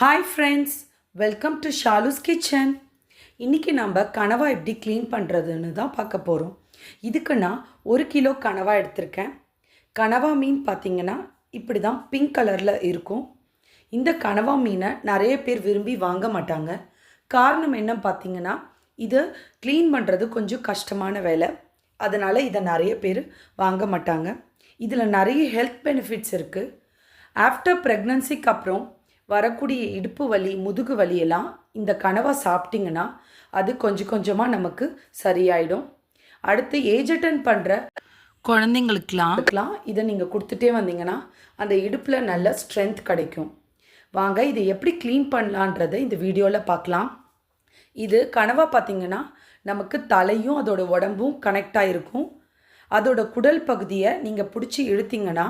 Hi friends welcome to Shalu's kitchen இன்றைக்கி நம்ம கனவா எப்படி க்ளீன் பண்ணுறதுன்னு தான் பார்க்க போகிறோம் இதுக்கு நான் ஒரு கிலோ கனவா எடுத்திருக்கேன். கனவா மீன் பார்த்திங்கன்னா இப்படி தான் பிங்க் கலரில் இருக்கும். இந்த கனவா மீனை நிறைய பேர் விரும்பி வாங்க மாட்டாங்க. காரணம் என்ன பார்த்தீங்கன்னா இது க்ளீன் பண்ணுறது கொஞ்சம் கஷ்டமான வேலை. அதனால் இதை நிறைய பேர் வாங்க மாட்டாங்க. இதில் நிறைய ஹெல்த் பெனிஃபிட்ஸ் இருக்குது ஆஃப்டர் ப்ரெக்னன்சிக்கு அப்புறம் வரக்கூடிய இடுப்பு வலி முதுகு வலியெல்லாம் இந்த கனவை சாப்பிட்டிங்கன்னா அது கொஞ்சம் கொஞ்சமாக நமக்கு சரியாயிடும். அடுத்து ஏஜ் அட்டன் பண்ணுற குழந்தைங்களுக்கெல்லாம் இதை நீங்கள் கொடுத்துட்டே வந்தீங்கன்னா அந்த இடுப்பில் நல்ல ஸ்ட்ரென்த் கிடைக்கும். வாங்க இதை எப்படி க்ளீன் பண்ணலான்றதை இந்த வீடியோவில் பார்க்கலாம். இது கனவா பார்த்தீங்கன்னா நமக்கு தலையும் அதோட உடம்பும் கனெக்ட் ஆகிருக்கும் அதோட குடல் பகுதியை நீங்கள் பிடிச்சி இழுத்தீங்கன்னா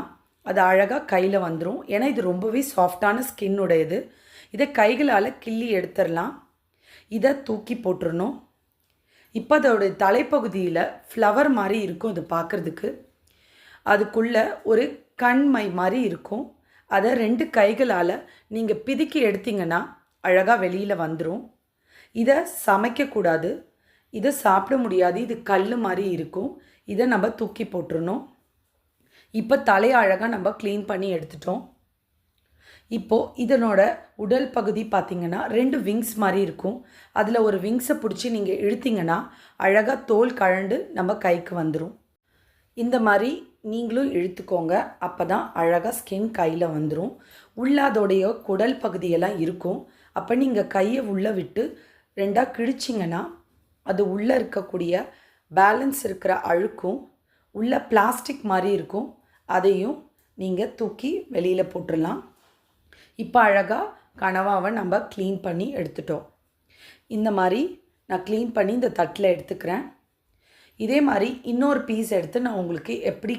அது அழகாக கையில் வந்துடும் ஏன்னா இது ரொம்பவே சாஃப்டான ஸ்கின் உடையது இதை கைகளால் கிள்ளி எடுத்துடலாம் இதை தூக்கி போட்டுடணும் இப்போ அதோடைய தலைப்பகுதியில் ஃப்ளவர் மாதிரி இருக்கும் அது பார்க்குறதுக்கு அதுக்குள்ளே ஒரு கண்மை மாதிரி இருக்கும். அதை ரெண்டு கைகளால் நீங்கள் பிதுக்கி எடுத்தீங்கன்னா அழகாக வெளியில் வந்துடும் இதை சமைக்கக்கூடாது இதை சாப்பிட முடியாது. இது கல் மாதிரி இருக்கும். இதை நம்ம தூக்கி போட்டுருணும். இப்போ தலையை அழகாக நம்ம க்ளீன் பண்ணி எடுத்துட்டோம். இப்போது இதனோட உடல் பகுதி பார்த்திங்கன்னா ரெண்டு விங்ஸ் மாதிரி இருக்கும். அதில் ஒரு விங்ஸை பிடிச்சி நீங்கள் இழுத்திங்கன்னா அழகாக தோல் கழண்டு நம்ம கைக்கு வந்துடும் இந்த மாதிரி நீங்களும் இழுத்துக்கோங்க. அப்போ தான் அழகாக ஸ்கின் கையில் வந்துடும் உள்ள அதோடைய குடல் பகுதியெல்லாம் இருக்கும். அப்போ நீங்கள் கையை உள்ளே விட்டு ரெண்டாக கிழிச்சிங்கன்னா அது உள்ளே இருக்கக்கூடிய பேலன்ஸ் இருக்கிற அழுக்கும். உள்ள பிளாஸ்டிக் மாதிரி இருக்கும். அதையும் நீங்கள் தூக்கி வெளியில் போட்டுடலாம் இப்போ அழகாக கனவாவை நம்ம க்ளீன் பண்ணி எடுத்துட்டோம். இந்த மாதிரி நான் க்ளீன் பண்ணி இந்த தட்டில் எடுத்துக்கிறேன். இதே மாதிரி இன்னொரு பீஸ் எடுத்து நான் உங்களுக்கு எப்படி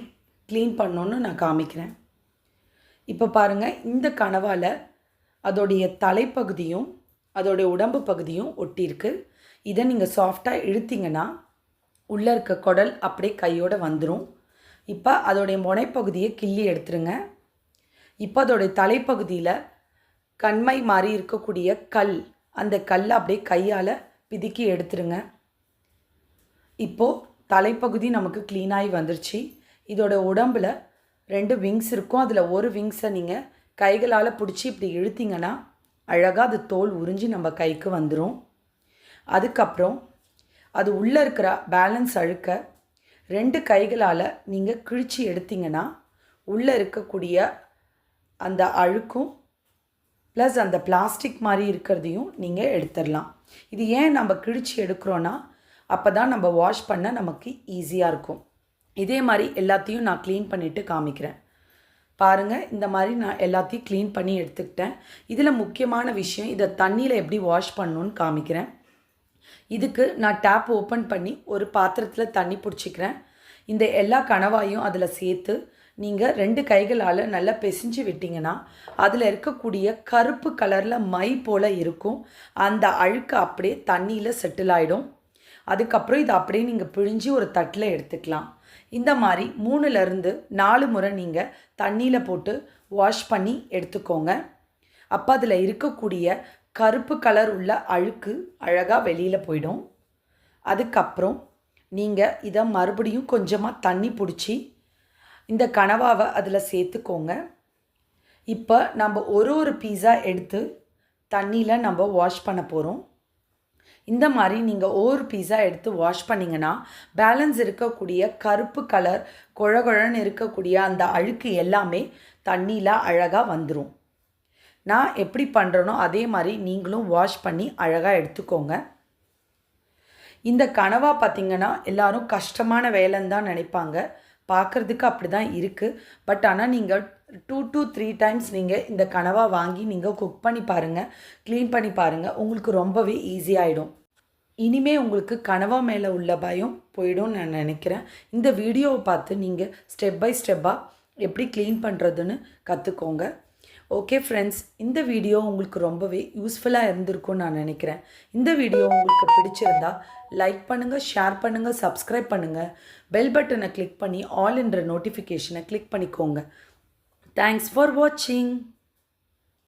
க்ளீன் பண்ணணுன்னு நான் காமிக்கிறேன். இப்போ பாருங்கள் இந்த கனவால் அதோடைய தலைப்பகுதியும் அதோடைய உடம்பு பகுதியும் ஒட்டியிருக்கு. இதை நீங்கள் சாஃப்டாக இழுத்திங்கன்னா உள்ளே இருக்க குடல் அப்படியே கையோடு வந்துடும் இப்போ அதோடைய முனைப்பகுதியை கிள்ளி எடுத்துருங்க. இப்போ அதோடைய தலைப்பகுதியில் கண்மை மாதிரி இருக்கக்கூடிய கல் அந்த கல்லை அப்படியே கையால் பிதுக்கி எடுத்துருங்க. இப்போது தலைப்பகுதி நமக்கு க்ளீனாகி வந்துருச்சு. இதோட உடம்பில் ரெண்டு விங்ஸ் இருக்கும். அதில் ஒரு விங்ஸை நீங்கள் கைகளால் பிடிச்சி இப்படி இழுத்திங்கன்னா அழகாக அது தோல் உறிஞ்சி நம்ம கைக்கு வந்துடும் அதுக்கப்புறம் அது உள்ளே இருக்கிற பேலன்ஸ் அழுக்க ரெண்டு கைகளால் நீங்கள் கிழிச்சி எடுத்தீங்கன்னா உள்ளே இருக்கக்கூடிய அந்த அழுக்கும் ப்ளஸ் அந்த பிளாஸ்டிக் மாதிரி இருக்கிறதையும் நீங்கள் எடுத்துடலாம். இது ஏன் நம்ம கிழிச்சி எடுக்கிறோன்னா அப்போ தான் நம்ம வாஷ் பண்ண நமக்கு ஈஸியாக இருக்கும். இதே மாதிரி எல்லாத்தையும் நான் க்ளீன் பண்ணிவிட்டு காமிக்கிறேன். பாருங்கள் இந்த மாதிரி நான் எல்லாத்தையும் க்ளீன் பண்ணி எடுத்துக்கிட்டேன். இதில் முக்கியமான விஷயம் இதை தண்ணியில் எப்படி வாஷ் பண்ணணுன்னு காமிக்கிறேன். இதுக்கு நான் டேப் ஓப்பன் பண்ணி ஒரு பாத்திரத்தில் தண்ணி பிடிச்சிக்கிறேன். இந்த எல்லா கணவாயும் அதில் சேர்த்து நீங்கள் ரெண்டு கைகளால் நல்லா பிசைஞ்சு விட்டிங்கன்னா அதில் இருக்கக்கூடிய கருப்பு கலரில் மை போல் இருக்கும். அந்த அழுக்கு அப்படியே தண்ணியில் செட்டில் ஆகிடும் அதுக்கப்புறம் இதை அப்படியே நீங்கள் பிழிஞ்சு ஒரு தட்டில் எடுத்துக்கலாம். இந்த மாதிரி மூணுலேருந்து நாலு முறை நீங்கள் தண்ணியில் போட்டு வாஷ் பண்ணி எடுத்துக்கோங்க. அப்போ அதில் இருக்கக்கூடிய கருப்பு கலர் உள்ள அழுக்கு அழகாக வெளியில் போயிடும். அதுக்கப்புறம் நீங்கள் இதை மறுபடியும் கொஞ்சமாக தண்ணி பிடிச்சி இந்த கனவாவை அதில் சேர்த்துக்கோங்க. இப்போ நம்ம ஒரு ஒரு பீஸா எடுத்து தண்ணியில் நம்ம வாஷ் பண்ண போகிறோம் இந்த மாதிரி நீங்கள் ஒவ்வொரு பீஸா எடுத்து வாஷ் பண்ணிங்கன்னா பேலன்ஸ் இருக்கக்கூடிய கருப்பு கலர் குழகுழன்னு இருக்கக்கூடிய அந்த அழுக்கு எல்லாமே தண்ணியில் அழகாக வந்துடும் நான் எப்படி பண்ணுறனோ அதே மாதிரி நீங்களும் வாஷ் பண்ணி அழகாக எடுத்துக்கோங்க. இந்த கனவா பார்த்திங்கன்னா எல்லாரும் கஷ்டமான வேலைன்னு தான் நினைப்பாங்க. பார்க்குறதுக்கு அப்படி தான் இருக்குது பட் ஆனால் நீங்கள் டூ டூ த்ரீ டைம்ஸ் நீங்கள் இந்த கனவா வாங்கி நீங்கள் குக் பண்ணி பாருங்கள் க்ளீன் பண்ணி பாருங்கள் உங்களுக்கு ரொம்பவே ஈஸியாகிடும் இனிமே உங்களுக்கு கனவா மேலே உள்ள பயம் போயிடும் நான் நினைக்கிறேன். இந்த வீடியோவை பார்த்து நீங்கள் ஸ்டெப் பை ஸ்டெப்பாக எப்படி க்ளீன் பண்ணுறதுன்னு கற்றுக்கோங்க ஓகே ஃப்ரெண்ட்ஸ் இந்த வீடியோ உங்களுக்கு ரொம்பவே யூஸ்ஃபுல்லாக இருந்திருக்கும்னு நான் நினைக்கிறேன். இந்த வீடியோ உங்களுக்கு பிடிச்சிருந்தா லைக் பண்ணுங்கள் ஷேர் பண்ணுங்கள் சப்ஸ்கிரைப் பண்ணுங்கள் பெல் பட்டனை கிளிக் பண்ணி ஆல் என்ற நோட்டிஃபிகேஷனை கிளிக் பண்ணிக்கோங்க. தேங்க்ஸ் ஃபார் வாட்சிங்